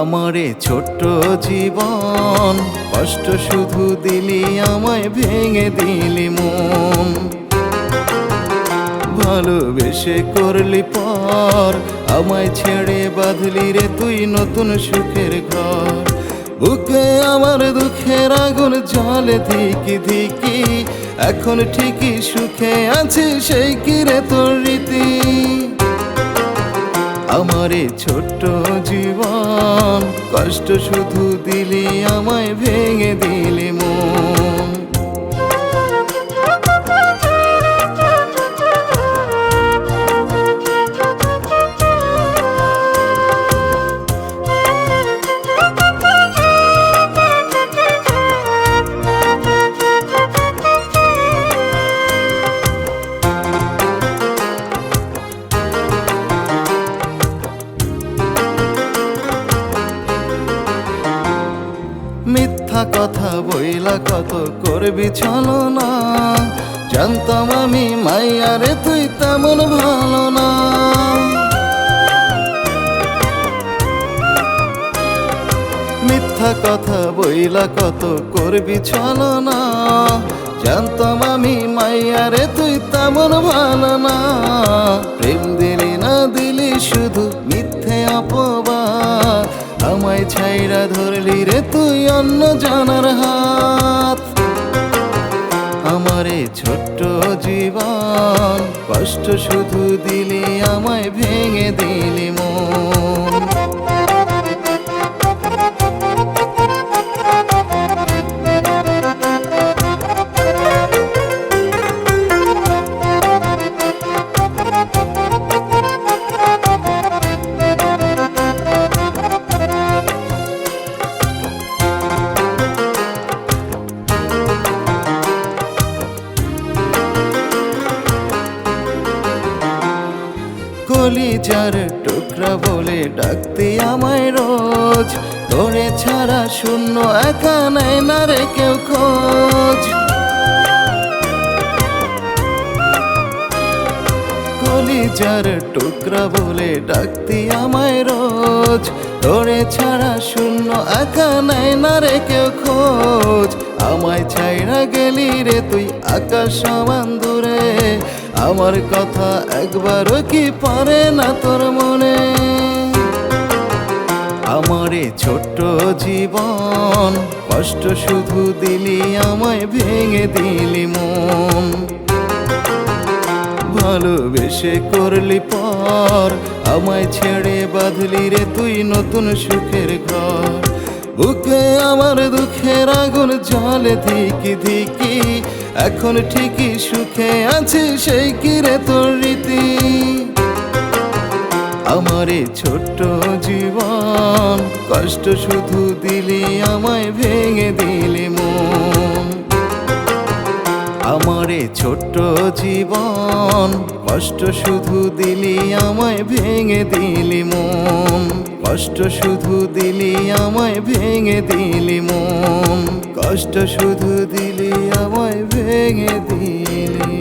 আমারে ছোট্ট জীবন, কষ্ট শুধু দিলি, আমায় ভেঙে দিলি মন। ভালোবেসে করলি পর, আমায় ছেড়ে বাঁধলি রে তুই নতুন সুখের ঘর। বুকে আমার দুঃখের আগুন, জলে ধিকি ধিকি, এখন ঠিকই সুখে আছে, সেই কি রে তোর রীতি? আমারে ছোট্ট জীবন কষ্ট শুধু দিলি আমায় ভেঙে দিলি মন। মিথ্যা কথা বইলা কত করবি চলো না। জানতাম আমি মাইয়ারে, তুই তেমন ভালো না। মিথ্যা কথা বইলা কত করবি চলো না। জানতাম আমি মাইয়ারে, তুই তেমন ভালো না। প্রেম দিলি না দিলি শুধু মিথ্যে অপবাদ। আমায় ছাইরা ধরলি রে তুই অন্য জানার হাত। আমারে ছোট্ট জীবন কষ্ট শুধু দিলি আমায় ভেঙে দিলি কলিজার টুকরা বলে ডাকতে আমায় রোজ। তোরে ছাড়া শূন্য, একা নাই না রে কেউ খোঁজ। কলিজার টুকরা বলে ডাকতি আমায় রোজ। তোরে ছাড়া শূন্য, একা নাই না রে কেউ খোঁজ। আমায় ছাইরা গেলি রে তুই আকাশ সমান দূরে। আমার কথা একবারও কি পারে না তোর মনে? আমারে ছোট্ট জীবন, কষ্ট শুধু দিলি, আমায় ভেঙে দিলি মন। ভালোবেসে করলি পর, আমায় ছেড়ে বাঁধলি রে তুই নতুন সুখের ঘর। বুকে আমার দুঃখের আগুন, জলে ধিকি ধিকি এখন ঠিকই সুখে আছে, সেই কি রে তোর রীতি? আমারে ছোট্ট জীবন, কষ্ট শুধু দিলি, আমায় ভেঙে দিলি মন। আমারে ছোট্ট জীবন, কষ্ট শুধু দিলি, আমায় ভেঙে দিলি মন। কষ্ট শুধু দিলি, আমায় ভেঙে দিলি মন। কষ্ট শুধু দিলি ভেঙে দিলি